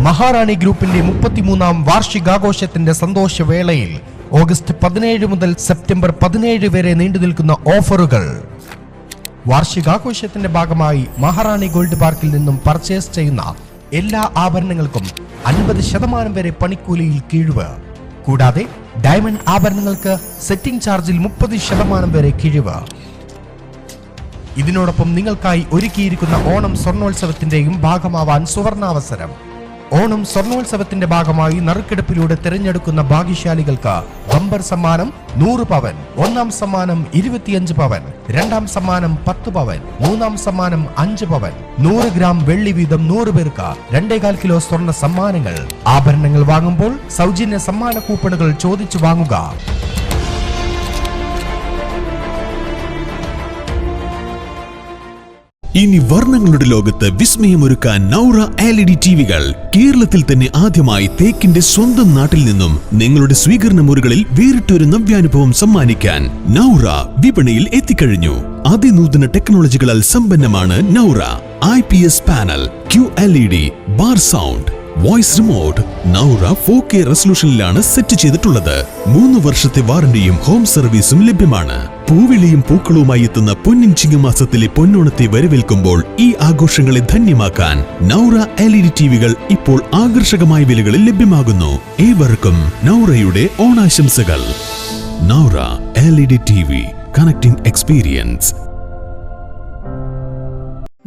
മഹാറാണി ഗ്രൂപ്പിന്റെ മുപ്പത്തിമൂന്നാം വാർഷികാഘോഷത്തിന്റെ സന്തോഷവേളയിൽ ഓഗസ്റ്റ് പതിനേഴ് മുതൽ സെപ്റ്റംബർ പതിനേഴ് വരെ നീണ്ടു നിൽക്കുന്ന ഓഫറുകൾ. വാർഷികാഘോഷത്തിന്റെ ഭാഗമായി മഹാറാണി ഗോൾഡ് പാർക്കിൽ നിന്നും പർച്ചേസ് ചെയ്യുന്ന എല്ലാ ആഭരണങ്ങൾക്കും അൻപത് ശതമാനം വരെ പണിക്കൂലിയിൽ കിഴിവ്. കൂടാതെ ഡയമണ്ട് ആഭരണങ്ങൾക്ക് സെറ്റിംഗ് ചാർജിൽ മുപ്പത് ശതമാനം വരെ കിഴിവ്. ഇതിനോടൊപ്പം നിങ്ങൾക്കായി ഒരുക്കിയിരിക്കുന്ന ഓണം സ്വർണോത്സവത്തിന്റെയും ഭാഗമാവാൻ സുവർണാവസരം. ഓണം സ്വർണോത്സവത്തിന്റെ ഭാഗമായി നറുക്കെടുപ്പിലൂടെ തിരഞ്ഞെടുക്കുന്ന ഭാഗ്യശാലികൾക്ക് ബമ്പർ സമ്മാനം നൂറ് പവൻ ഒന്നാം സമ്മാനം ഇരുപത്തിയഞ്ച് പവൻ രണ്ടാം സമ്മാനം പത്ത് പവൻ മൂന്നാം സമ്മാനം അഞ്ച് പവൻ നൂറ് ഗ്രാം വെള്ളി വീതം നൂറ് പേർക്ക് രണ്ടേകാൽ കിലോ സ്വർണ സമ്മാനങ്ങൾ. ആഭരണങ്ങൾ വാങ്ങുമ്പോൾ സൗജന്യ സമ്മാന കൂപ്പണുകൾ ചോദിച്ചു വാങ്ങുക. ഇനി വർണങ്ങളുടെ ലോകത്ത് വിസ്മയമൊരുക്കാൻ Naura L E D T വികൾ കേരളത്തിൽ തന്നെ ആദ്യമായി തേക്കിന്റെ സ്വന്തം നാട്ടിൽ നിന്നും നിങ്ങളുടെ സ്വീകരണ മുറികളിൽ വേറിട്ടൊരു നവ്യാനുഭവം സമ്മാനിക്കാൻ നൗറ വിപണിയിൽ എത്തിക്കഴിഞ്ഞു. അതിനൂതന ടെക്നോളജികളാൽ സമ്പന്നമാണ് Naura. I P S panel Q L E D bar sound voice remote Naura four K റെസൊല്യൂഷനിലാണ് set ചെയ്തിട്ടുള്ളത്. മൂന്ന് വർഷത്തെ വാറണ്ടിയും ഹോം സർവീസും ലഭ്യമാണ്. പൂവിളിയും പൂക്കളുമായി എത്തുന്ന പൊന്നിൻ ചിങ്ങമാസത്തിലെ പൊന്നോണത്തെ വരവേൽക്കുമ്പോൾ ഈ ആഘോഷങ്ങളെ ധന്യമാക്കാൻ നൗറ എൽ ഇ ഡി ടിവികൾ ഇപ്പോൾ ആകർഷകമായ വിലകളിൽ ലഭ്യമാകുന്നു. ഏവർക്കും നൗറയുടെ ഓണാശംസകൾ. Naura L E D T V connecting experience.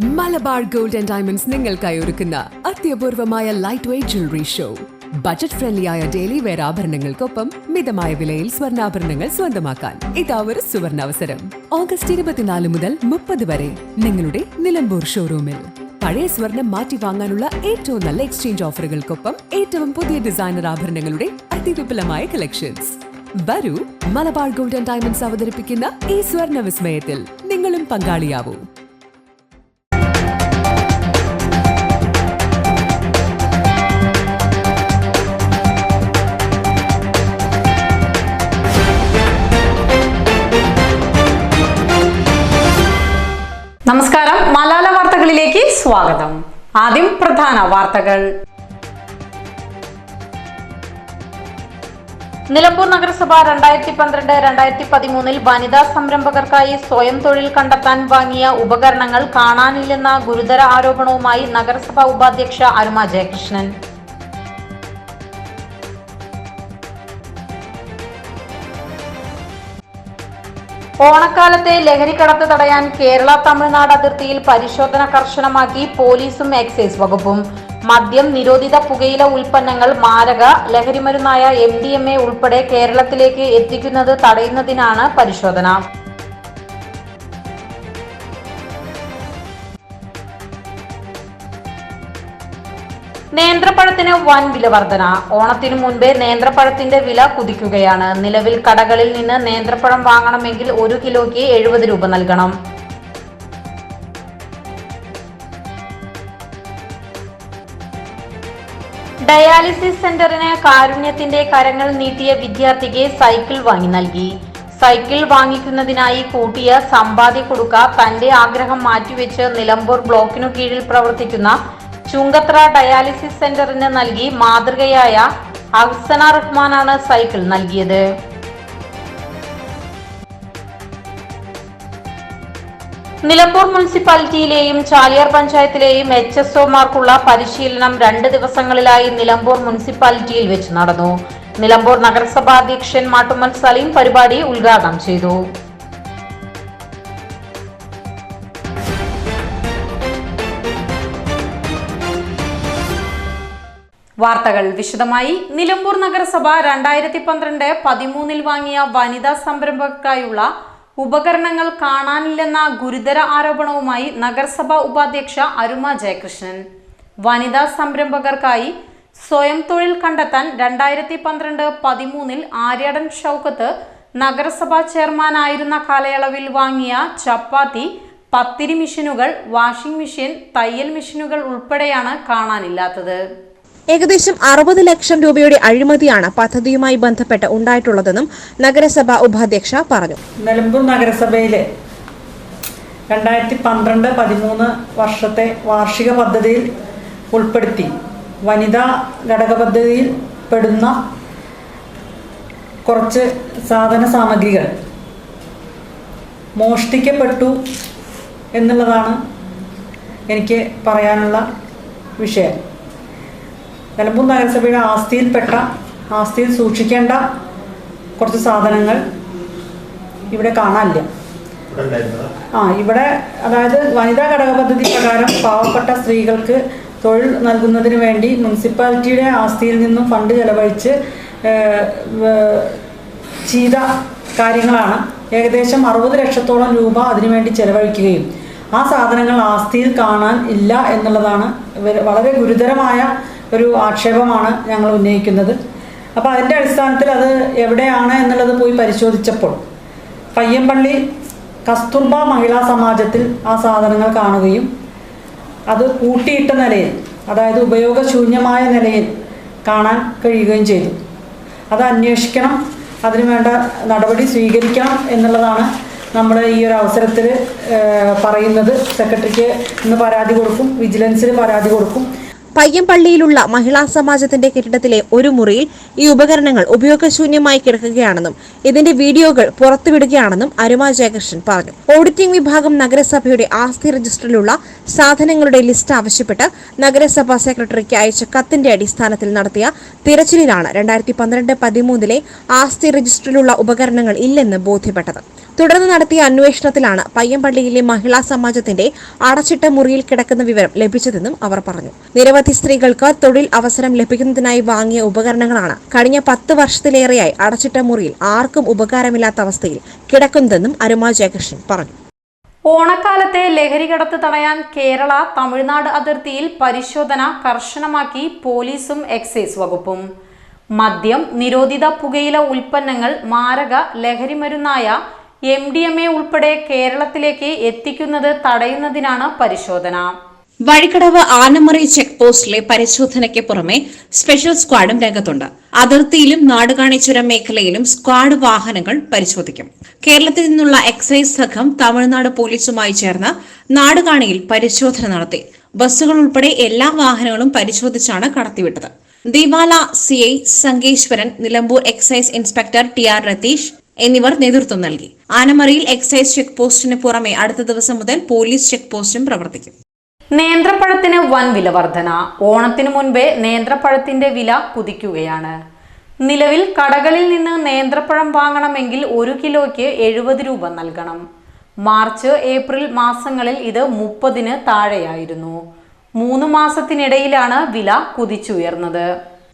Malabar gold and diamonds നിങ്ങൾക്കായി ഒരുക്കുന്ന അത്യപൂർവമായ light weight jewellery show budget ഫ്രണ്ട്ലിയായ daily wear ആഭരണങ്ങൾക്കൊപ്പം മിതമായ വിലയിൽ സ്വർണാഭരണങ്ങൾ സ്വന്തമാക്കാൻ. ഇതാ ഒരു സുവർണാവസരം. ഓഗസ്റ്റ് ഇരുപത്തിനാല് മുതൽ മുപ്പത് വരെ നിങ്ങളുടെ നിലമ്പൂർ ഷോറൂമിൽ പഴയ സ്വർണം മാറ്റി വാങ്ങാനുള്ള ഏറ്റവും നല്ല എക്സ്ചേഞ്ച് ഓഫറുകൾക്കൊപ്പം ഏറ്റവും പുതിയ ഡിസൈനർ ആഭരണങ്ങളുടെ അതിവിപുലമായ കളക്ഷൻസ് വരൂ മലബാർ ഗോൾഡ് ആൻഡ് ഡയമണ്ട്സ് അവതരിപ്പിക്കുന്ന ഈ സ്വർണ വിസ്മയത്തിൽ നിങ്ങളും പങ്കാളിയാവൂ. നമസ്കാരം. മലാല വാർത്തകളിലേക്ക് സ്വാഗതം. ആദ്യം പ്രധാന വാർത്തകൾ. നിലമ്പൂർ നഗരസഭ രണ്ടായിരത്തി പന്ത്രണ്ട് രണ്ടായിരത്തി പതിമൂന്നിൽ വനിതാ സംരംഭകർക്കായി സ്വയം തൊഴിൽ കണ്ടെത്താൻ വാങ്ങിയ ഉപകരണങ്ങൾ കാണാനില്ലെന്ന ഗുരുതര ആരോപണവുമായി നഗരസഭാ ഉപാധ്യക്ഷ അരുമ ജയകൃഷ്ണൻ. ഓണക്കാലത്തെ ലഹരിക്കടത്ത് തടയാൻ കേരള തമിഴ്നാട് അതിർത്തിയിൽ പരിശോധന കർശനമാക്കി പോലീസും എക്സൈസ് വകുപ്പും. മദ്യം നിരോധിത പുകയില ഉൽപ്പന്നങ്ങൾ മാരക ലഹരിമരുന്നായ എം ഡി എം എ ഉൾപ്പെടെ കേരളത്തിലേക്ക് എത്തിക്കുന്നത് തടയുന്നതിനാണ് പരിശോധന. നേന്ത്രപ്പഴത്തിന് വൻ വില വർധന. ഓണത്തിനു മുൻപേ നേന്ത്രപ്പഴത്തിന്റെ വില കുതിക്കുകയാണ്. നിലവിൽ കടകളിൽ നിന്ന് നേന്ത്രപ്പഴം വാങ്ങണമെങ്കിൽ ഒരു കിലോയ്ക്ക് എഴുപത് രൂപ നൽകണം. ഡയാലിസിസ് സെന്ററിന് കാരുണ്യത്തിന്റെ കരങ്ങൾ നീട്ടിയ വിദ്യാർത്ഥിക്ക് സൈക്കിൾ വാങ്ങി നൽകി. സൈക്കിൾ വാങ്ങിക്കുന്നതിനായി കൂട്ടിയ സമ്പാദ്യ കൊടുക്ക തന്റെ ആഗ്രഹം മാറ്റിവെച്ച് നിലമ്പൂർ ബ്ലോക്കിനു കീഴിൽ പ്രവർത്തിക്കുന്ന ചുങ്കത്ര ഡയാലിസിസ് സെന്ററിന് നൽകി മാതൃകയായ അഹ്സന റഹ്മാനാണ് സൈക്കിൾ നൽകിയത്. നിലമ്പൂർ മുനിസിപ്പാലിറ്റിയിലെയും ചാലിയാർ പഞ്ചായത്തിലെയും എച്ച് എസ് ഒമാർക്കുള്ള പരിശീലനം രണ്ട് ദിവസങ്ങളിലായി നിലമ്പൂർ മുനിസിപ്പാലിറ്റിയിൽ വെച്ച് നടന്നു. നിലമ്പൂർ നഗരസഭാ അധ്യക്ഷൻ മാട്ടുമ്മൽ സലീം പരിപാടി ഉദ്ഘാടനം ചെയ്തു. വാർത്തകൾ വിശദമായി. നിലമ്പൂർ നഗരസഭ രണ്ടായിരത്തി പന്ത്രണ്ട് പതിമൂന്നിൽ വാങ്ങിയ വനിതാ സംരംഭകർക്കായുള്ള ഉപകരണങ്ങൾ കാണാനില്ലെന്ന ഗുരുതര ആരോപണവുമായി നഗരസഭാ ഉപാധ്യക്ഷ അരുമ ജയകൃഷ്ണൻ. വനിതാ സംരംഭകർക്കായി സ്വയം തൊഴിൽ കണ്ടെത്താൻ രണ്ടായിരത്തി പന്ത്രണ്ട് പതിമൂന്നിൽ ആര്യടൻ ഷൗക്കത്ത് നഗരസഭാ ചെയർമാനായിരുന്ന കാലയളവിൽ വാങ്ങിയ ചപ്പാത്തി പത്തിരി മെഷീനുകൾ വാഷിംഗ് മെഷീൻ തയ്യൽ മെഷീനുകൾ ഉൾപ്പെടെയാണ് കാണാനില്ലാത്തത്. ഏകദേശം അറുപത് ലക്ഷം രൂപയുടെ അഴിമതിയാണ് പദ്ധതിയുമായി ബന്ധപ്പെട്ട് ഉണ്ടായിട്ടുള്ളതെന്നും നഗരസഭ ഉപാധ്യക്ഷ പറഞ്ഞു. നിലമ്പൂർ നഗരസഭയിലെ രണ്ടായിരത്തി പന്ത്രണ്ട് പതിമൂന്ന് വർഷത്തെ വാർഷിക പദ്ധതിയിൽ ഉൾപ്പെടുത്തി വനിതാ ഘടക പദ്ധതിയിൽ പെടുന്ന കുറച്ച് സാധന സാമഗ്രികൾ മോഷ്ടിക്കപ്പെട്ടു എന്നുള്ളതാണ് എനിക്ക് പറയാനുള്ള വിഷയം. നിലമ്പൂർ നഗരസഭയുടെ ആസ്തിയിൽപ്പെട്ട ആസ്തിയിൽ സൂക്ഷിക്കേണ്ട കുറച്ച് സാധനങ്ങൾ ഇവിടെ കാണാനില്ല. ആ ഇവിടെ അതായത് വനിതാ ഘടക പദ്ധതി പ്രകാരം പാവപ്പെട്ട സ്ത്രീകൾക്ക് തൊഴിൽ നൽകുന്നതിന് വേണ്ടി മുനിസിപ്പാലിറ്റിയുടെ ആസ്തിയിൽ നിന്നും ഫണ്ട് ചെലവഴിച്ച് ചെയ്ത കാര്യങ്ങളാണ് ഏകദേശം അറുപത് ലക്ഷത്തോളം രൂപ അതിനുവേണ്ടി ചെലവഴിക്കുകയും. ആ സാധനങ്ങൾ ആസ്തിയിൽ കാണാൻ ഇല്ല എന്നുള്ളതാണ് വളരെ ഗുരുതരമായ ഒരു ആക്ഷേപമാണ് ഞങ്ങൾ ഉന്നയിക്കുന്നത്. അപ്പോൾ അതിന്റെ അടിസ്ഥാനത്തിൽ അത് എവിടെയാണ് എന്നുള്ളത് പോയി പരിശോധിച്ചപ്പോൾ പയ്യമ്പള്ളി കസ്തൂർബ മഹിളാ സമാജത്തിൽ ആ സാധനങ്ങൾ കാണുകയും അത് കൂട്ടിയിട്ട നിലയിൽ അതായത് ഉപയോഗശൂന്യമായ നിലയിൽ കാണാൻ കഴിയുകയും ചെയ്തു. അത് അന്വേഷിക്കണം അതിനുവേണ്ട നടപടി സ്വീകരിക്കണം എന്നുള്ളതാണ് നമ്മൾ ഈ ഒരു അവസരത്തിൽ പറയുന്നത്. സെക്രട്ടറിക്ക് ഇന്ന് പരാതി കൊടുക്കും വിജിലൻസിൽ പരാതി കൊടുക്കും. പയ്യമ്പള്ളിയിലുള്ള മഹിളാ സമാജത്തിന്റെ കെട്ടിടത്തിലെ ഒരു മുറിയിൽ ഈ ഉപകരണങ്ങൾ ഉപയോഗശൂന്യമായി കിടക്കുകയാണെന്നും ഇതിന്റെ വീഡിയോകൾ പുറത്തുവിടുകയാണെന്നും അരുമ ജയകൃഷ്ണൻ പറഞ്ഞു. ഓഡിറ്റിംഗ് വിഭാഗം നഗരസഭയുടെ ആസ്തി രജിസ്റ്ററിലുള്ള സാധനങ്ങളുടെ ലിസ്റ്റ് ആവശ്യപ്പെട്ട് നഗരസഭാ സെക്രട്ടറിക്ക് അയച്ച കത്തിന്റെ അടിസ്ഥാനത്തിൽ നടത്തിയ തിരച്ചിലിലാണ് രണ്ടായിരത്തി പന്ത്രണ്ട് പതിമൂന്നിലെ ആസ്തി രജിസ്റ്ററിലുള്ള ഉപകരണങ്ങൾ ഇല്ലെന്ന് ബോധ്യപ്പെട്ടത്. തുടർന്ന് നടത്തിയ അന്വേഷണത്തിലാണ് പയ്യമ്പള്ളിയിലെ മഹിളാ സമാജത്തിന്റെ അടച്ചിട്ട മുറിയിൽ കിടക്കുന്ന വിവരം ലഭിച്ചതെന്നും അവർ പറഞ്ഞു. നിരവധി സ്ത്രീകൾക്ക് തൊഴിൽ അവസരം ലഭിക്കുന്നതിനായി വാങ്ങിയ ഉപകരണങ്ങളാണ് കഴിഞ്ഞ പത്ത് വർഷത്തിലേറെയായി അടച്ചിട്ട മുറിയിൽ ആർക്കും ഉപകാരമില്ലാത്ത അവസ്ഥയിൽ കിടക്കുന്നതെന്നും അരുമ ജയകൃഷ്ണൻ പറഞ്ഞു. ഓണക്കാലത്തെ ലഹരികടത്ത് തടയാൻ കേരള തമിഴ്നാട് അതിർത്തിയിൽ പരിശോധന കർശനമാക്കി പോലീസും എക്സൈസ് വകുപ്പും. മദ്യം നിരോധിത പുകയില ഉൽപ്പന്നങ്ങൾ മാരക ലഹരിമരുന്നായ എം ഡി എം എ ഉൾപ്പെടെ കേരളത്തിലേക്ക് എത്തിക്കുന്നത് തടയുന്നതിനാണ് പരിശോധന. വഴിക്കടവ് ആനമറി ചെക്ക് പോസ്റ്റിലെ പരിശോധനയ്ക്ക് പുറമെ സ്പെഷ്യൽ സ്ക്വാഡും രംഗത്തുണ്ട്. അതിർത്തിയിലും നാടുകാണി ചുരം മേഖലയിലും സ്ക്വാഡ് വാഹനങ്ങൾ പരിശോധിക്കും. കേരളത്തിൽ നിന്നുള്ള എക്സൈസ് സംഘം തമിഴ്നാട് പോലീസുമായി ചേർന്ന് നാടുകാണിയിൽ പരിശോധന നടത്തി. ബസ്സുകൾ ഉൾപ്പെടെ എല്ലാ വാഹനങ്ങളും പരിശോധിച്ചാണ് കടത്തിവിട്ടത്. ദിവാല C I Sangeshwaran Nilambur excise inspector T R Ratheesh എന്നിവർ നേതൃത്വം നൽകി. ആനമറിയിൽ എക്സൈസ് ചെക്ക് പോസ്റ്റിന് പുറമെ അടുത്ത ദിവസം മുതൽ പോലീസ് ചെക്ക് പോസ്റ്റും പ്രവർത്തിക്കും. നേന്ത്രപ്പഴത്തിന് വൻ വില വർധന. ഓണത്തിനു മുൻപേ നേന്ത്രപ്പഴത്തിന്റെ വില കുതിക്കുകയാണ്. നിലവിൽ കടകളിൽ നിന്ന് നേന്ത്രപ്പഴം വാങ്ങണമെങ്കിൽ ഒരു കിലോയ്ക്ക് എഴുപത് രൂപ നൽകണം. മാർച്ച് ഏപ്രിൽ മാസങ്ങളിൽ ഇത് മുപ്പതിന് താഴെയായിരുന്നു. മൂന്ന് മാസത്തിനിടയിലാണ് വില കുതിച്ചുയർന്നത്.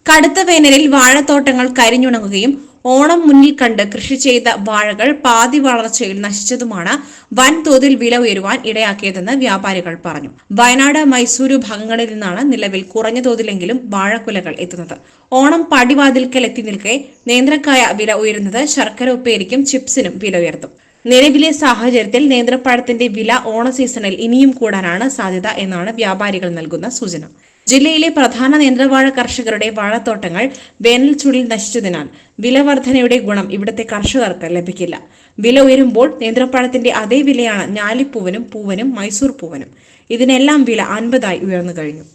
കടുത്ത വേനലിൽ വാഴത്തോട്ടങ്ങൾ കരിഞ്ഞുണങ്ങുകയും ഓണം മുന്നിൽ കണ്ട് കൃഷി ചെയ്ത വാഴകൾ പാതി വളർച്ചയിൽ നശിച്ചതുമാണ് വൻതോതിൽ വില ഉയരുവാൻ ഇടയാക്കിയതെന്ന് വ്യാപാരികൾ പറഞ്ഞു. വയനാട് മൈസൂരു ഭാഗങ്ങളിൽ നിന്നാണ് നിലവിൽ കുറഞ്ഞ തോതിലെങ്കിലും വാഴക്കുലകൾ എത്തുന്നത്. ഓണം പടിവാതിൽക്കൽ എത്തി നിൽക്കെ നേന്ത്രക്കായ വില ഉയരുന്നത് ശർക്കര ഉപ്പേരിക്കും ചിപ്സിനും വില ഉയർത്തും. നിലവിലെ സാഹചര്യത്തിൽ നേന്ത്രപ്പഴത്തിന്റെ വില ഓണ സീസണിൽ ഇനിയും കൂടാനാണ് സാധ്യത എന്നാണ് വ്യാപാരികൾ നൽകുന്ന സൂചന. ജില്ലയിലെ പ്രധാന നേന്ത്രവാഴ കർഷകരുടെ വാഴത്തോട്ടങ്ങൾ വേനൽ ചൂടിൽ നശിച്ചതിനാൽ വില വർധനയുടെ ഗുണം ഇവിടുത്തെ കർഷകർക്ക് ലഭിക്കില്ല. വില ഉയരുമ്പോൾ നേന്ത്രപ്പഴത്തിന്റെ അതേ വിലയാണ് ഞാലിപ്പൂവനും പൂവനും മൈസൂർ പൂവനും. ഇതിനെല്ലാം വില അൻപതായി ഉയർന്നു കഴിഞ്ഞു.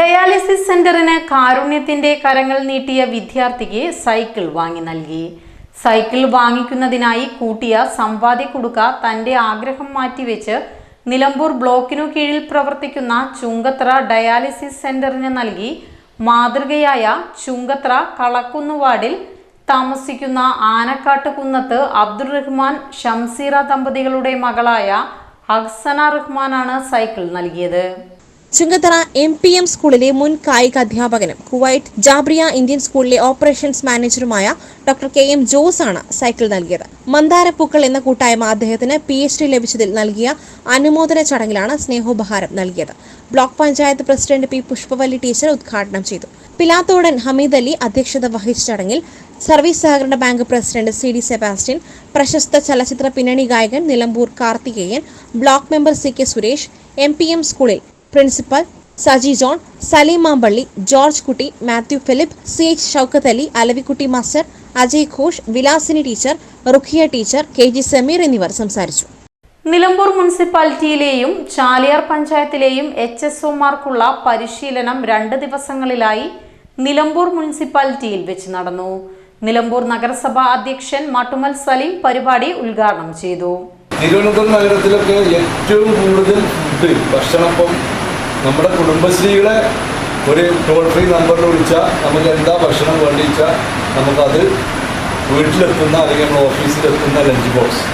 ഡയാലിസിസ് സെന്ററിന് കാരുണ്യത്തിന്റെ കരങ്ങൾ നീട്ടിയ വിദ്യാർത്ഥിക്ക് സൈക്കിൾ വാങ്ങി നൽകി. സൈക്കിൾ വാങ്ങിക്കുന്നതിനായി കൂട്ടിയ സമ്പാദ്യ കുടുക്ക തന്റെ ആഗ്രഹം മാറ്റിവെച്ച് നിലമ്പൂർ ബ്ലോക്കിനു കീഴിൽ പ്രവർത്തിക്കുന്ന ചുങ്കത്ര ഡയാലിസിസ് സെന്ററിന് നൽകി മാതൃകയായ ചുങ്കത്ര കളക്കുന്ന് വാർഡിൽ താമസിക്കുന്ന ആനക്കാട്ട് കുന്നത്ത് അബ്ദുൾ റഹ്മാൻ ഷംസീറ ദമ്പതികളുടെ മകളായ അഹ്സന റഹ്മാനാണ് സൈക്കിൾ നൽകിയത്. ചുങ്കത്തറ എം പി എം സ്കൂളിലെ മുൻ കായിക അധ്യാപകനും കുവൈറ്റ് ജാബ്രിയ ഇന്ത്യൻ സ്കൂളിലെ ഓപ്പറേഷൻസ് മാനേജറുമായ ഡോക്ടർ കെ എം ജോസ് ആണ് സൈക്കിൾ നൽകിയത്. മന്ദാരപ്പൂക്കൾ എന്ന കൂട്ടായ്മ അദ്ദേഹത്തിന് പി എച്ച് ഡി ലഭിച്ചതിൽ നൽകിയ അനുമോദന ചടങ്ങിലാണ് സ്നേഹോപഹാരം നൽകിയത്. Block panchayat president P Pushpavalli teacher ഉദ്ഘാടനം ചെയ്തു. പിലാത്തോടൻ ഹമീദ് അലി അധ്യക്ഷത വഹിച്ച ചടങ്ങിൽ സർവീസ് സഹകരണ bank president C D Sebastian പ്രശസ്ത ചലച്ചിത്ര പിന്നണി ഗായകൻ Nilambur Karthikeyan block member C K Suresh M P M സ്കൂളിൽ principal Saji John Saleemampally George Kutty Mathew Philip C H Shoukath Ali Alavikutty master Ajay Ghosh Vilasini teacher Rukhiya teacher K G Sameer എന്നിവർ സംസാരിച്ചു. നിലമ്പൂർ മുനിസിപ്പാലിറ്റിയിലെയും ചാലിയാർ പഞ്ചായത്തിലെയും H S ഒമാർക്കുള്ള പരിശീലനം രണ്ട് ദിവസങ്ങളിലായി നിലമ്പൂർ മുനിസിപ്പാലിറ്റിയിൽ വെച്ച് നടന്നു. നിലമ്പൂർ നഗരസഭാ അധ്യക്ഷൻ മട്ടുമൽ സലീം പരിപാടി ഉദ്ഘാടനം ചെയ്തു. തിരുവനന്തപുരം നഗരത്തിലൊക്കെ ഏറ്റവും കൂടുതൽ ഫുഡ് ഭക്ഷണം ഇപ്പം നമ്മുടെ കുടുംബശ്രീകളെ ഒരു ടോൾ ഫ്രീ നമ്പറിൽ വിളിച്ചാൽ നമുക്ക് എന്താ ഭക്ഷണം വേണ്ടി വെച്ചാൽ നമുക്കത് വീട്ടിലെത്തുന്ന അല്ലെങ്കിൽ നമ്മുടെ ഓഫീസിലെത്തുന്ന ലഞ്ച് ബോക്സ്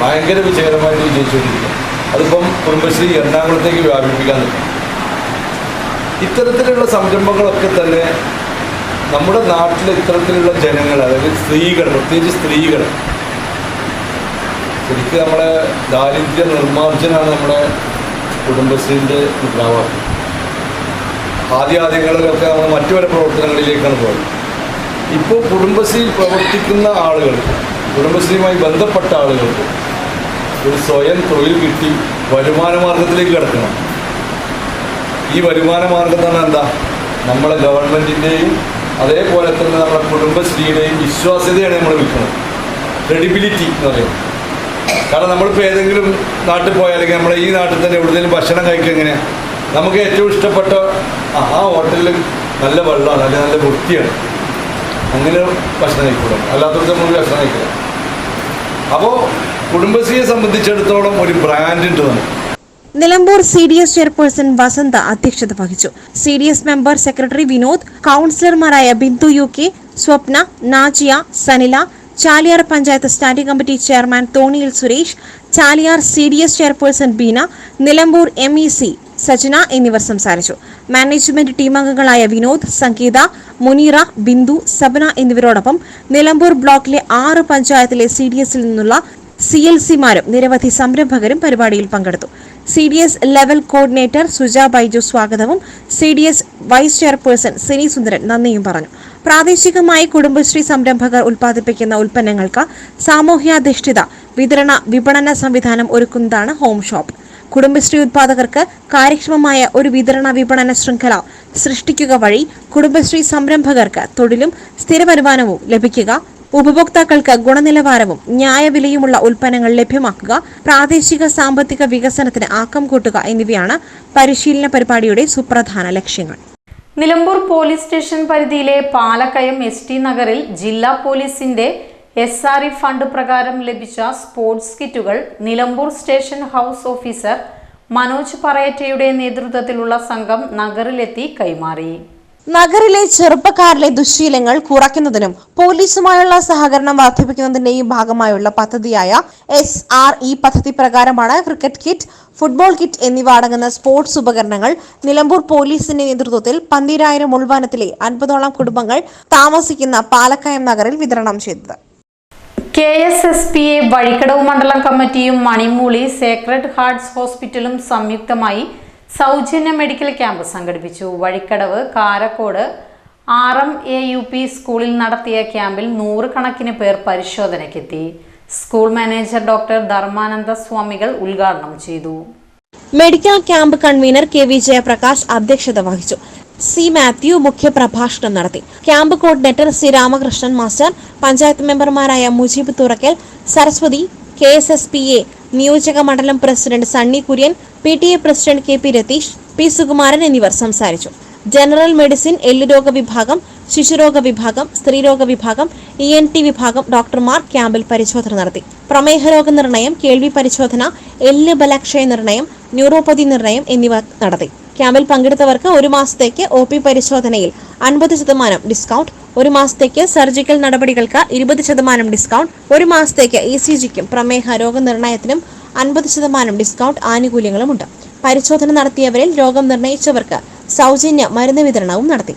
ഭയങ്കര വിജയകരമായിട്ട് വിജയിച്ചുകൊണ്ടിരിക്കുക അതിപ്പം കുടുംബശ്രീ എറണാകുളത്തേക്ക് വ്യാപിപ്പിക്കാൻ നിൽക്കും ഇത്തരത്തിലുള്ള സംരംഭങ്ങളൊക്കെ തന്നെ നമ്മുടെ നാട്ടിലെ ഇത്തരത്തിലുള്ള ജനങ്ങൾ അതായത് സ്ത്രീകൾ പ്രത്യേകിച്ച് സ്ത്രീകൾ ശരിക്കും നമ്മുടെ ദാരിദ്ര്യ നിർമ്മാർജനാണ് നമ്മുടെ കുടുംബശ്രീന്റെ മുദ്രാവാക്യം. ആദ്യ ആദ്യങ്ങളിലൊക്കെ നമ്മൾ മറ്റു പല പ്രവർത്തനങ്ങളിലേക്കാണ് പോയത്. ഇപ്പോൾ കുടുംബശ്രീയിൽ പ്രവർത്തിക്കുന്ന ആളുകൾ കുടുംബശ്രീയുമായി ബന്ധപ്പെട്ട ആളുകൾക്ക് ഒരു സ്വയം തൊഴിൽ കിട്ടി വരുമാന മാർഗത്തിലേക്ക് കിടക്കണം. ഈ വരുമാന മാർഗം തന്നെ എന്താ? നമ്മളെ ഗവൺമെന്റിന്റെയും അതേപോലെ തന്നെ നമ്മുടെ കുടുംബശ്രീയുടെയും വിശ്വാസ്യതയാണ് നമ്മൾ വിൽക്കുന്നത്. ക്രെഡിബിലിറ്റി എന്ന് പറയുന്നത്. കാരണം നമ്മളിപ്പോൾ ഏതെങ്കിലും നാട്ടിൽ പോയാൽ അല്ലെങ്കിൽ നമ്മൾ ഈ നാട്ടിൽ തന്നെ എവിടെയെങ്കിലും ഭക്ഷണം കഴിക്കുക എങ്ങനെയാണ് നമുക്ക് ഏറ്റവും ഇഷ്ടപ്പെട്ട ആ ഹോട്ടലിൽ നല്ല വെള്ളമാണ് അല്ലെങ്കിൽ നല്ല വൃത്തിയാണ്. അങ്ങനെ ഭക്ഷണം കഴിക്കണം അല്ലാത്തവർക്ക് നമുക്ക് ഭക്ഷണം കഴിക്കില്ല. അപ്പോൾ കുടുംബശ്രീയെ സംബന്ധിച്ചിടത്തോളം ഒരു ബ്രാൻഡ് ഉണ്ട് Nilambur C D S chairperson Vasantha അധ്യക്ഷത വഹിച്ചു. C D S member secretary Vinod കൌൺസിലർമാരായ Bindu U K Swapna Najiya Sanila Chaliyar panchayat standing committee chairman തോണിയിൽ Suresh Chaliyar C D S chairperson Beena Nilambur M E C Sajana എന്നിവർ സംസാരിച്ചു. Management team അംഗങ്ങളായ വിനോദ് സംഗീത മുനീറ ബിന്ദു സബന എന്നിവരോടൊപ്പം നിലമ്പൂർ ബ്ലോക്കിലെ ആറ് പഞ്ചായത്തിലെ C D എസിൽ നിന്നുള്ള സി എൽ സിമാരും നിരവധി സംരംഭകരും പരിപാടിയിൽ പങ്കെടുത്തു. C D S level coordinator Suja Baiju സ്വാഗതവും C D S vice chairperson Sini Sundaran നന്ദിയും പറഞ്ഞു. പ്രാദേശികമായി കുടുംബശ്രീ സംരംഭകർ ഉൽപ്പാദിപ്പിക്കുന്ന ഉൽപ്പന്നങ്ങൾക്ക് സാമൂഹ്യാധിഷ്ഠിത വിതരണ വിപണന സംവിധാനം ഒരുക്കുന്നതാണ് ഹോം ഷോപ്പ്. കുടുംബശ്രീ ഉത്പാദകർക്ക് കാര്യക്ഷമമായ ഒരു വിതരണ വിപണന ശൃംഖല സൃഷ്ടിക്കുക വഴി കുടുംബശ്രീ സംരംഭകർക്ക് തൊഴിലും സ്ഥിര വരുമാനവും ലഭിക്കുക. ഉപഭോക്താക്കൾക്ക് ഗുണനിലവാരവും ന്യായവിലയുമുള്ള ഉൽപ്പന്നങ്ങൾ ലഭ്യമാക്കുക. പ്രാദേശിക സാമ്പത്തിക വികസനത്തിന് ആക്കം കൂട്ടുക എന്നിവയാണ് പരിശീലന പരിപാടിയുടെ സുപ്രധാന ലക്ഷ്യങ്ങൾ. നിലമ്പൂർ പോലീസ് സ്റ്റേഷൻ പരിധിയിലെ പാലക്കയം എസ് ടി നഗറിൽ ജില്ലാ പോലീസിന്റെ എസ് ആർ ഇ ഫണ്ട് പ്രകാരം ലഭിച്ച സ്പോർട്സ് കിറ്റുകൾ Nilambur station house officer Manoj പറയറ്റയുടെ നേതൃത്വത്തിലുള്ള സംഘം നഗറിലെത്തി കൈമാറി. നഗറിലെ ചെറുപ്പക്കാരിലെ ദുശ്ശീലങ്ങൾ കുറയ്ക്കുന്നതിനും പോലീസുമായുള്ള സഹകരണം വർദ്ധിപ്പിക്കുന്നതിന്റെയും ഭാഗമായുള്ള പദ്ധതിയായ എസ് ആർ ഇ പദ്ധതി പ്രകാരമാണ് ക്രിക്കറ്റ് കിറ്റ് ഫുട്ബോൾ കിറ്റ് എന്നിവ അടങ്ങുന്ന സ്പോർട്സ് ഉപകരണങ്ങൾ നിലമ്പൂർ പോലീസിന്റെ നേതൃത്വത്തിൽ പന്തിരായിരം ഉൾവനത്തിലെ അൻപതോളം കുടുംബങ്ങൾ താമസിക്കുന്ന പാലക്കയം നഗറിൽ വിതരണം ചെയ്തത്. K S S P A Vazhikkadavu മണ്ഡലം കമ്മിറ്റിയും മണിമൂളി സേക്രഡ് ഹാർട്സ് ഹോസ്പിറ്റലും സംയുക്തമായി സൗജന്യ മെഡിക്കൽ ക്യാമ്പ് സംഘടിപ്പിച്ചു. Vazhikkadavu Karakkode R M A U P സ്കൂളിൽ നടത്തിയ ക്യാമ്പിൽ നൂറുകണക്കിന് പേർ പരിശോധനയ്ക്കെത്തി. School manager doctor Dharmananda Swamikal ഉദ്ഘാടനം ചെയ്തു. Medical camp convener K V Jayaprakash അധ്യക്ഷത വഹിച്ചു. സി മാത്യു മുഖ്യ പ്രഭാഷണം നടത്തി. Camp coordinator C Ramakrishnan master panchayat മെമ്പർമാരായ Mujeeb Thurakkal Saraswathi K S S P A നിയോജക മണ്ഡലം president Sunny Kurian P T A president K P Ratheesh P Sukumaran എന്നിവർ സംസാരിച്ചു. ജനറൽ മെഡിസിൻ എല്ലുരോഗ വിഭാഗം ശിശുരോഗ വിഭാഗം സ്ത്രീരോഗ വിഭാഗം ഇ എൻ ടി വിഭാഗം ഡോക്ടർമാർ ക്യാമ്പിൽ പരിശോധന നടത്തി. പ്രമേഹ രോഗ നിർണയം കേൾവി പരിശോധന എല്ല് ബലക്ഷയ നിർണയം ന്യൂറോപ്പതി നിർണയം എന്നിവ നടത്തി. ക്യാമ്പിൽ പങ്കെടുത്തവർക്ക് ഒരു മാസത്തേക്ക് ഒ പി പരിശോധനയിൽ അൻപത് ശതമാനം ഡിസ്കൗണ്ട് ഒരു മാസത്തേക്ക് സർജിക്കൽ നടപടികൾക്ക് ഇരുപത് ശതമാനം ഡിസ്കൗണ്ട് ഒരു മാസത്തേക്ക് ഇ സി ജിക്കും പ്രമേഹ രോഗനിർണയത്തിനും അൻപത് ശതമാനം ഡിസ്കൗണ്ട് ആനുകൂല്യങ്ങളുമുണ്ട്. പരിശോധന നടത്തിയവരിൽ രോഗം നിർണയിച്ചവർക്ക് സൗജന്യ മരുന്ന് വിതരണവും നടത്തി.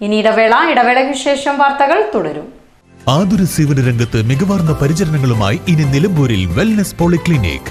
ഇനി ഇടവേള ഇടവേളയ്ക്ക് ശേഷം വാർത്തകൾ തുടരും. ആതുര സേവന രംഗത്ത് മികവാർന്ന പരിചരണങ്ങളുമായി ഇനി നിലമ്പൂരിൽ wellness polyclinic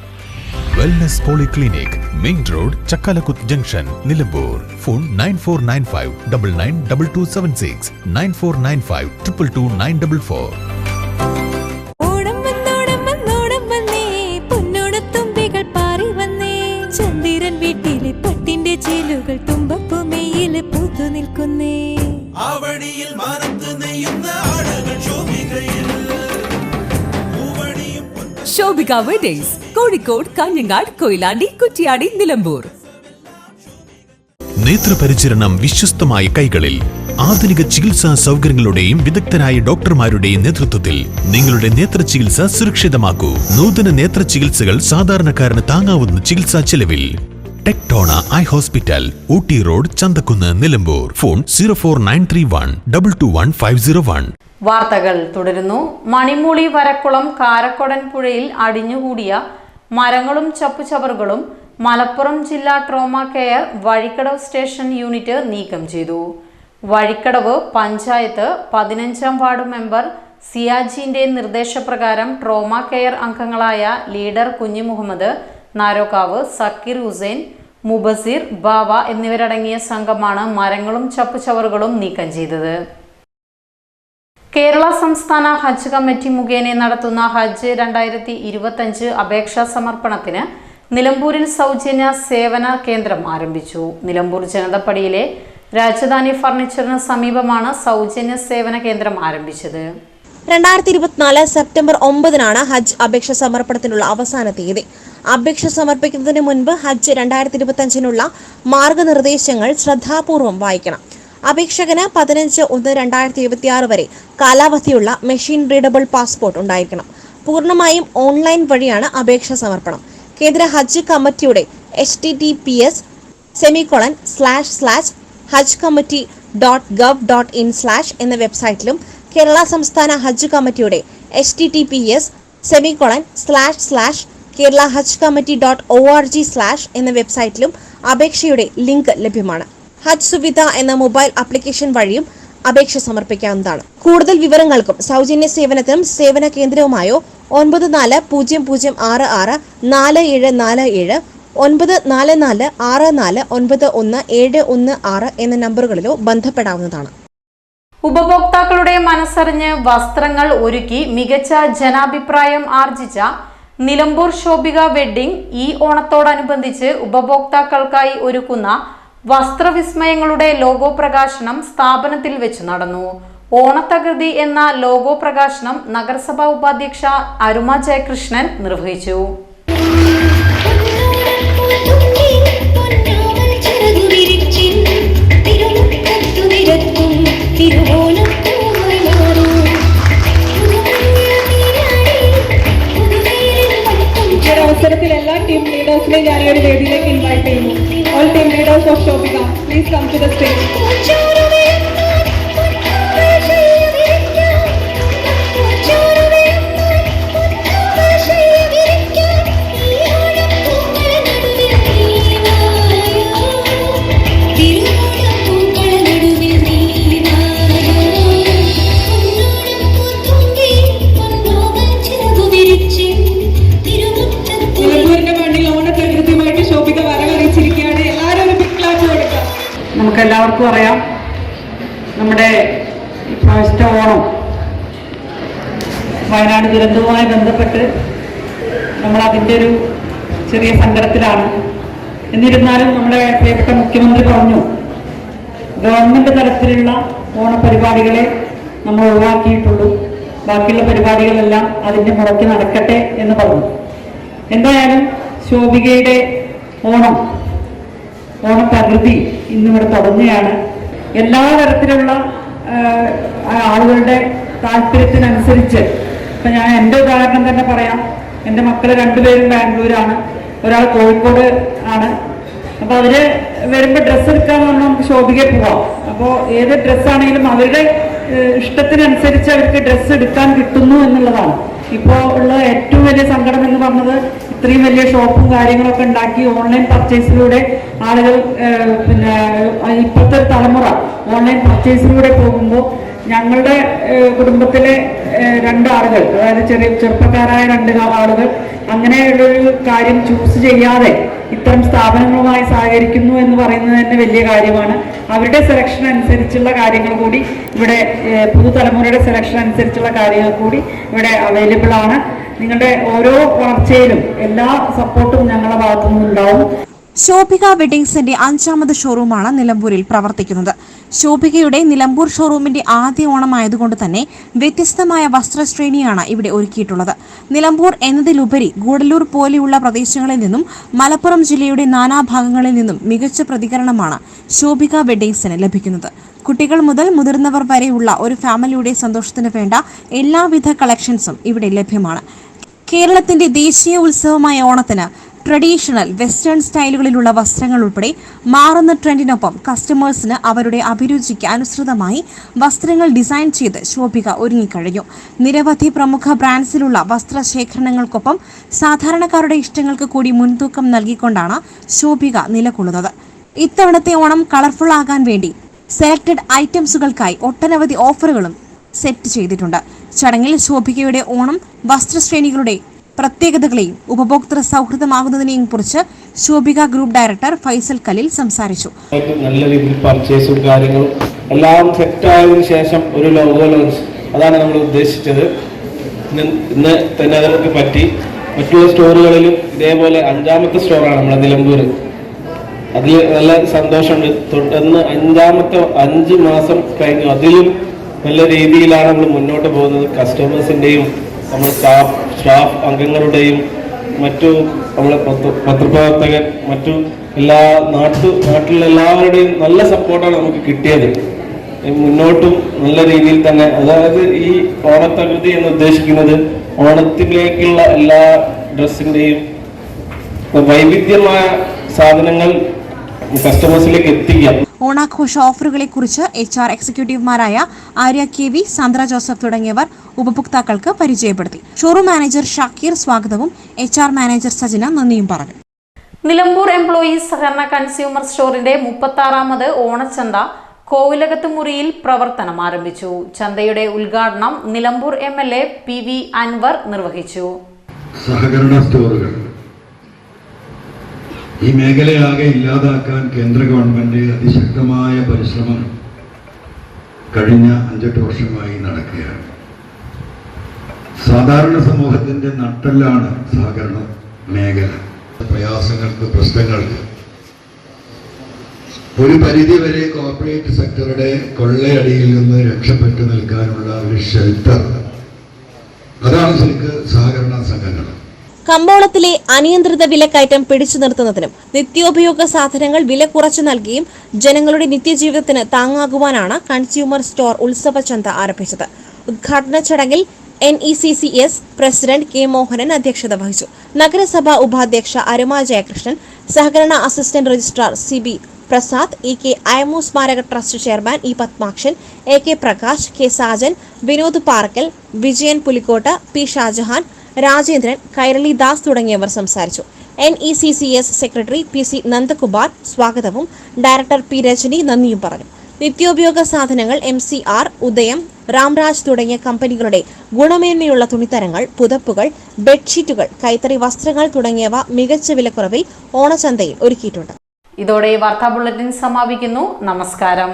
Wellness polyclinic main road Chakkalakuth junction Nilambur phone nine four nine five double nine double two seven six nine four nine five triple two nine double four Shobhika weddings Kozhikode Kanhangad Koyilandy Kuttiadi Nilambur. നേത്രപരിചരണം വിശ്വസ്തമായ കൈകളിൽ ആധുനിക ചികിത്സാ സൗകര്യങ്ങളുടെയും വിദഗ്ധരായ ഡോക്ടർമാരുടെയും നേതൃത്വത്തിൽ നിങ്ങളുടെ നേത്ര ചികിത്സ സുരക്ഷിതമാക്കൂ. നൂതന നേത്ര ചികിത്സകൾ സാധാരണക്കാരന് താങ്ങാവുന്ന ചികിത്സാ ചെലവിൽ. Tectona eye hospital Ooty road Chanthakkunnu Nilambur. Phone zero four nine three one double two one five zero one. വാർത്തകൾ തുടരുന്നു. മണിമൂളി വരക്കുളം കാരക്കൊടൻ പുഴയിൽ അടിഞ്ഞുകൂടിയ മരങ്ങളും ചപ്പുചവറുകളും മലപ്പുറം ജില്ലാ trauma care Vazhikkadavu station unit നീക്കം ചെയ്തു. വഴിക്കടവ് പഞ്ചായത്ത് പതിനഞ്ചാം വാർഡ് മെമ്പർ സിയാജിന്റെ നിർദ്ദേശപ്രകാരം ട്രോമ കെയർ അംഗങ്ങളായ ലീഡർ കുഞ്ഞു മുഹമ്മദ് നാരോക്കാവ് സക്കീർ ഹുസൈൻ മുബസീർ ബാവ എന്നിവരടങ്ങിയ സംഘമാണ് മരങ്ങളും ചപ്പുചവറുകളും നീക്കം ചെയ്തത്. കേരള സംസ്ഥാന ഹജ്ജ് കമ്മിറ്റി മുഖേന നടത്തുന്ന ഹജ്ജ് രണ്ടായിരത്തി ഇരുപത്തഞ്ച് അപേക്ഷാ സമർപ്പണത്തിന് നിലമ്പൂരിൽ സൗജന്യ സേവന കേന്ദ്രം ആരംഭിച്ചു. നിലമ്പൂർ ജനതപ്പടിയിലെ രാജധാനി ഫർണിച്ചറിന് സമീപമാണ് സൗജന്യ സേവന കേന്ദ്രം ആരംഭിച്ചത്. രണ്ടായിരത്തി ഇരുപത്തിനാല് സെപ്റ്റംബർ ഒമ്പതിനാണ് ഹജ്ജ് അപേക്ഷ സമർപ്പണത്തിനുള്ള അവസാന തീയതി. അപേക്ഷ സമർപ്പിക്കുന്നതിന് മുൻപ് ഹജ്ജ് രണ്ടായിരത്തി ഇരുപത്തിയഞ്ചിനുള്ള മാർഗനിർദ്ദേശങ്ങൾ ശ്രദ്ധാപൂർവം വായിക്കണം. അപേക്ഷകന് പതിനഞ്ച് ഒന്ന് രണ്ടായിരത്തി ഇരുപത്തിയാറ് വരെ കാലാവധിയുള്ള മെഷീൻ റീഡബിൾ പാസ്പോർട്ട് ഉണ്ടായിരിക്കണം. പൂർണമായും ഓൺലൈൻ വഴിയാണ് അപേക്ഷ സമർപ്പണം. കേന്ദ്ര ഹജ്ജ് കമ്മിറ്റിയുടെ H T T P S semicolon slash slash Hajj committee dot gov dot in slash എന്ന വെബ്സൈറ്റിലും കേരള സംസ്ഥാന ഹജ്ജ് കമ്മിറ്റിയുടെ H T T P S semicolon slash slash Kerala ഹജ്ജ് committee dot O R G slash എന്ന വെബ്സൈറ്റിലും അപേക്ഷയുടെ ലിങ്ക് ലഭ്യമാണ്. ഹജ്ജ് സുവിധ എന്ന mobile application വഴിയും അപേക്ഷ സമർപ്പിക്കാവുന്നതാണ്. കൂടുതൽ വിവരങ്ങൾക്കും സൗജന്യ സേവനത്തിനും സേവന കേന്ദ്രവുമായോ ഒൻപത് നാല് പൂജ്യം പൂജ്യം ആറ് ആറ് നാല് ഏഴ് നാല് ഏഴ് ഒൻപത് നാല് നാല് ആറ് നാല് ഒൻപത് ഒന്ന് ഏഴ് ഒന്ന് ആറ് എന്ന നമ്പറുകളിലോ ബന്ധപ്പെടാവുന്നതാണ്. ഉപഭോക്താക്കളുടെ മനസ്സറിഞ്ഞ് വസ്ത്രങ്ങൾ ഒരുക്കി മികച്ച ജനാഭിപ്രായം ആർജിച്ച നിലമ്പൂർ ശോഭിക വെഡ്ഡിംഗ് ഈ ഓണത്തോടനുബന്ധിച്ച് ഉപഭോക്താക്കൾക്കായി ഒരുക്കുന്ന വസ്ത്രവിസ്മയങ്ങളുടെ ലോഗോ പ്രകാശനം സ്ഥാപനത്തിൽ വെച്ച് നടന്നു. ഓണത്തകൃതി എന്ന ലോഗോ പ്രകാശനം നഗരസഭാ ഉപാധ്യക്ഷ അരുമ ജയകൃഷ്ണൻ നിർവഹിച്ചു. അവസരത്തിൽ എല്ലാ ടീം ലീഡേഴ്സിനെയും ഞാൻ വേദിയിലേക്ക് ഇൻവൈറ്റ് ചെയ്യുന്നു. all 10 leaders of Shobika, please come to the stage. എല്ലാവർക്കും അറിയാം. നമ്മുടെ ഇപ്രാവശ്യത്തെ ഓണം വയനാട് ദുരന്തവുമായി ബന്ധപ്പെട്ട് നമ്മൾ അതിന്റെ ഒരു ചെറിയ സങ്കടത്തിലാണ്. എന്നിരുന്നാലും നമ്മുടെ പ്രിയപ്പെട്ട മുഖ്യമന്ത്രി പറഞ്ഞു ഗവൺമെന്റ് തലത്തിലുള്ള ഓണപരിപാടികളെ നമ്മൾ ഒഴിവാക്കിയിട്ടുള്ളൂ ബാക്കിയുള്ള പരിപാടികളെല്ലാം അതിന്റെ മുറയ്ക്ക് നടക്കട്ടെ എന്ന് പറഞ്ഞു. എന്തായാലും ശോഭികയുടെ ഓണം ഓണപ്രകൃതി ഇന്നിവിടെ തുടങ്ങുകയാണ്. എല്ലാ തരത്തിലുള്ള ആളുകളുടെ താല്പര്യത്തിനനുസരിച്ച്. ഇപ്പം ഞാൻ എന്റെ ഉദാഹരണം തന്നെ പറയാം. എന്റെ മക്കൾ രണ്ടുപേരും ബാംഗ്ലൂരാണ്. ഒരാൾ കോഴിക്കോട് ആണ്. അപ്പോൾ അവർ വരുമ്പോൾ ഡ്രസ്സ് എടുക്കാന്ന് പറഞ്ഞാൽ നമുക്ക് ശോഭികയിൽ പോവാം. അപ്പോൾ ഏത് ഡ്രസ്സാണെങ്കിലും അവരുടെ ഇഷ്ടത്തിനനുസരിച്ച് അവർക്ക് ഡ്രസ്സ് എടുക്കാൻ കിട്ടുന്നു എന്നുള്ളതാണ്. ഇപ്പോൾ ഉള്ള ഏറ്റവും വലിയ സങ്കടം എന്ന് പറഞ്ഞത് ഇത്രയും വലിയ ഷോപ്പും കാര്യങ്ങളൊക്കെ ഉണ്ടാക്കി ഓൺലൈൻ പർച്ചേസിലൂടെ ആളുകൾ പിന്നെ ഇപ്പോഴത്തെ തലമുറ ഓൺലൈൻ പർച്ചേസിലൂടെ പോകുമ്പോൾ ഞങ്ങളുടെ കുടുംബത്തിലെ രണ്ട് രണ്ടാളുകൾ അതായത് ചെറിയ ചെറുപ്പക്കാരായ രണ്ട് ആളുകൾ അങ്ങനെയുള്ളൊരു കാര്യം ചൂസ് ചെയ്യാതെ ഇത്തരം സ്ഥാപനങ്ങളുമായി സഹകരിക്കുന്നു എന്ന് പറയുന്നത് തന്നെ വലിയ കാര്യമാണ്. അവരുടെ സെലക്ഷൻ അനുസരിച്ചുള്ള കാര്യങ്ങൾ കൂടി ഇവിടെ പുതുതലമുറയുടെ സെലക്ഷൻ അനുസരിച്ചുള്ള കാര്യങ്ങൾ കൂടി ഇവിടെ അവൈലബിൾ ആണ്. നിങ്ങളുടെ ഓരോ വളർച്ചയിലും എല്ലാ സപ്പോർട്ടും ഞങ്ങളുടെ ഭാഗത്തു നിന്നുണ്ടാവും ശോഭിക വെഡിങ്സിന്റെ അഞ്ചാമത് ഷോറൂമാണ് നിലമ്പൂരിൽ പ്രവർത്തിക്കുന്നത്. ശോഭികയുടെ നിലമ്പൂർ ഷോറൂമിന്റെ ആദ്യ ഓണമായതുകൊണ്ട് തന്നെ വ്യത്യസ്തമായ വസ്ത്രശ്രേണിയാണ് ഇവിടെ ഒരുക്കിയിട്ടുള്ളത്. നിലമ്പൂർ എന്നതിലുപരി ഗൂഡല്ലൂർ പോലെയുള്ള പ്രദേശങ്ങളിൽ നിന്നും മലപ്പുറം ജില്ലയുടെ നാനാഭാഗങ്ങളിൽ നിന്നും മികച്ച പ്രതികരണമാണ് ശോഭിക വെഡിങ്സിന് ലഭിക്കുന്നത്. കുട്ടികൾ മുതൽ മുതിർന്നവർ വരെയുള്ള ഒരു ഫാമിലിയുടെ സന്തോഷത്തിന് വേണ്ട എല്ലാവിധ കളക്ഷൻസും ഇവിടെ ലഭ്യമാണ്. കേരളത്തിന്റെ ദേശീയ ഉത്സവമായ ഓണത്തിന് ട്രഡീഷണൽ വെസ്റ്റേൺ സ്റ്റൈലുകളിലുള്ള വസ്ത്രങ്ങൾ ഉൾപ്പെടെ മാറുന്ന ട്രെൻഡിനൊപ്പം കസ്റ്റമേഴ്സിന് അവരുടെ അഭിരുചിക്ക് അനുസൃതമായി വസ്ത്രങ്ങൾ ഡിസൈൻ ചെയ്ത് ശോഭിക ഒരുങ്ങിക്കഴിഞ്ഞു. നിരവധി പ്രമുഖ ബ്രാൻഡ്സിലുള്ള വസ്ത്രശേഖരണങ്ങൾക്കൊപ്പം സാധാരണക്കാരുടെ ഇഷ്ടങ്ങൾക്ക് കൂടി മുൻതൂക്കം നൽകിക്കൊണ്ടാണ് ശോഭിക നിലകൊള്ളുന്നത്. ഇത്തവണത്തെ ഓണം കളർഫുൾ ആകാൻ വേണ്ടി സെലക്ടഡ് ഐറ്റംസുകൾക്കായി ഒട്ടനവധി ഓഫറുകളും സെറ്റ് ചെയ്തിട്ടുണ്ട്. ചടങ്ങിൽ ശോഭികയുടെ ഓണം വസ്ത്രശ്രേണികളുടെ പ്രത്യേകതകളെയും ഉപഭോക്തൃ സൗഹൃദമാകുന്നതിനെയും കുറിച്ച് ശോഭിക ഗ്രൂപ്പ് ഡയറക്ടർ ഫൈസൽ കലിൽ സംസാരിച്ചു. നല്ല രീതിയിൽ പർച്ചേസും കാര്യങ്ങളും എല്ലാം സെറ്റായതിനു ശേഷം ഒരു ലോഗോ ലോഞ്ച് അതാണ് നമ്മൾ ഉദ്ദേശിച്ചത്. ഇന്ന് തന്നെ അത് നമുക്ക് പറ്റി. മറ്റുള്ള സ്റ്റോറുകളിലും ഇതേപോലെ അഞ്ചാമത്തെ സ്റ്റോറാണ് നമ്മുടെ നിലമ്പൂർ അതിൽ നല്ല സന്തോഷമുണ്ട്. തുടർന്ന് അഞ്ചാമത്തെ അഞ്ച് മാസം കഴിഞ്ഞു. അതിലും നല്ല രീതിയിലാണ് നമ്മൾ മുന്നോട്ട് പോകുന്നത്. കസ്റ്റമേഴ്സിന്റെയും നമ്മൾ സ്റ്റാഫ് സ്റ്റാഫ് അംഗങ്ങളുടെയും മറ്റു നമ്മളെ പത്രപ്രവർത്തകൻ മറ്റു എല്ലാ നാട്ടു നാട്ടിലുള്ള എല്ലാവരുടെയും നല്ല സപ്പോർട്ടാണ് നമുക്ക് കിട്ടിയത്. മുന്നോട്ടും നല്ല രീതിയിൽ തന്നെ അതായത് ഈ ഓണത്തകൃതി എന്ന് ഉദ്ദേശിക്കുന്നത് ഓണത്തിലേക്കുള്ള എല്ലാ ഡ്രസ്സിന്റെയും വൈവിധ്യമായ സാധനങ്ങൾ കസ്റ്റമേഴ്സിലേക്ക് എത്തിക്കാം ഓണാഘോഷ ഓഫറുകളെ കുറിച്ച് എച്ച് ആർ എക്സിക്യൂട്ടീവുമാരായ ആര്യ കെ വി സാന്ദ്ര ജോസഫ് തുടങ്ങിയവർ ഉപഭോക്താക്കൾക്ക് പരിചയപ്പെടുത്തി. ഷോറൂം മാനേജർ ഷാക്കീർ സ്വാഗതവും എച്ച് ആർ മാനേജർ സജന നന്ദിയും പറഞ്ഞു. നിലമ്പൂർ എംപ്ലോയീസ് സഹകരണ കൺസ്യൂമർ സ്റ്റോറിന്റെ മുപ്പത്താറാമത് ഓണച്ചന്ത കോവിലകത്ത് മുറിയിൽ പ്രവർത്തനം ആരംഭിച്ചു. ചന്തയുടെ ഉദ്ഘാടനം Nilambur M L A P V Anvar നിർവഹിച്ചു. സഹകരണ സ്റ്റോറുകൾ. ഈ മേഖലയാകെ ഇല്ലാതാക്കാൻ കേന്ദ്ര ഗവൺമെന്റ് അതിശക്തമായ പരിശ്രമം കഴിഞ്ഞ അഞ്ചെട്ട് വർഷമായി നടക്കുകയാണ്. സാധാരണ സമൂഹത്തിന്റെ നട്ടെല്ലാണ് സഹകരണ മേഖല. പ്രയാസങ്ങൾക്ക് പ്രശ്നങ്ങൾക്ക്. ഒരു പരിധിവരെ കോർപ്പറേറ്റ് സെക്ടറുടെ കൊള്ളയടിയിൽ നിന്ന് രക്ഷപ്പെട്ടു നിൽക്കാനുള്ള ഒരു ഷെൽട്ടർ അതാണ് ശരിക്ക് സഹകരണ സംഘങ്ങൾ. കമ്പോളത്തിലെ അനിയന്ത്രിത വിലക്കയറ്റം പിടിച്ചു നിർത്തുന്നതിനും നിത്യോപയോഗ സാധനങ്ങൾ വില കുറച്ചു നൽകിയും ജനങ്ങളുടെ നിത്യജീവിതത്തിന് താങ്ങാകുവാനാണ് കൺസ്യൂമർ സ്റ്റോർ ഉത്സവ ചന്ത ആരംഭിച്ചത്. ഉദ്ഘാടന ചടങ്ങിൽ N E C C S president K Mohanan അധ്യക്ഷത വഹിച്ചു. നഗരസഭാ ഉപാധ്യക്ഷ അരുമ ജയകൃഷ്ണൻ സഹകരണ assistant registrar C B Prasad E K Ayamu സ്മാരക trust chairman E Padmakshan A K Prakash K Sajan Vinod Parkal Vijayan Pulikkott P Shajahan Rajendran Kairali Das തുടങ്ങിയവർ സംസാരിച്ചു. N E C C S secretary P C Nandakumar സ്വാഗതവും. Director P Rajani നന്ദിയും പറഞ്ഞു. നിത്യോപയോഗ സാധനങ്ങൾ M C R ഉദയം രാംരാജ് തുടങ്ങിയ കമ്പനികളുടെ ഗുണമേന്മയുള്ള തുണിത്തരങ്ങൾ പുതപ്പുകൾ ബെഡ്ഷീറ്റുകൾ കൈത്തറി വസ്ത്രങ്ങൾ തുടങ്ങിയവ മികച്ച വിലക്കുറവിൽ ഓണച്ചന്തയിൽ ഒരുക്കിയിട്ടുണ്ട്. ഇതോടെ വാർത്താ ബുള്ളറ്റിൻ സമാപിക്കുന്നു. നമസ്കാരം.